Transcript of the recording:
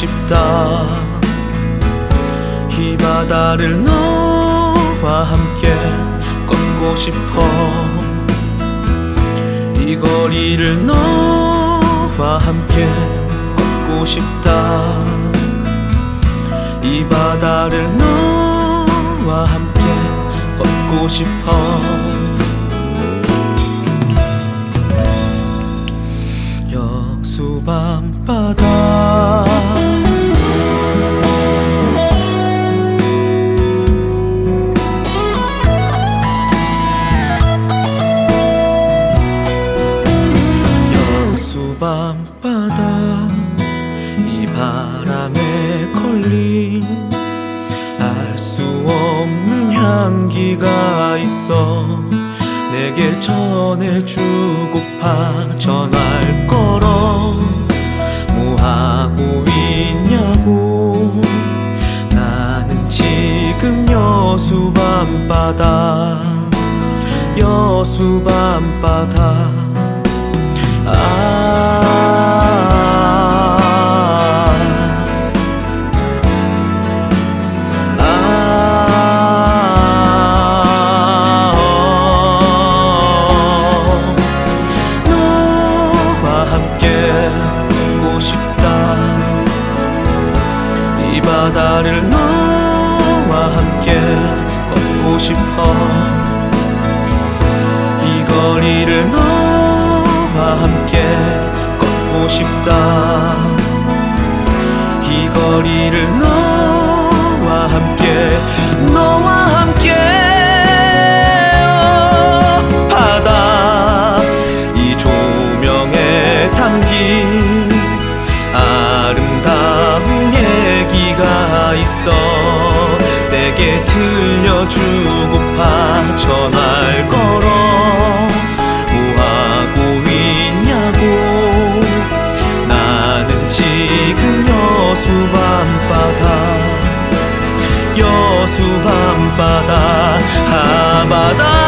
싶다. 이 바다를 너와 함께 걷고 싶어. 이 거리를 너와 함께 걷고 싶다. 이 바다를 너와 함께 걷고 싶어. 여수 밤바다 있어 내게 전해주고파 전화를 걸어 뭐하고 있냐고 나는 지금 여수 밤바다 여수 밤바다 아, 싶어. 이 거리를 너와 함께 걷고 싶다. 이 거리를 너와 함께 너와 함께. 어, 바다 이 조명에 담긴 아름다운 얘기가 있어. 내게 들려주고파 전화를 걸어 뭐하고 있냐고. 나는 지금 여수 밤바다 여수 밤바다 하바다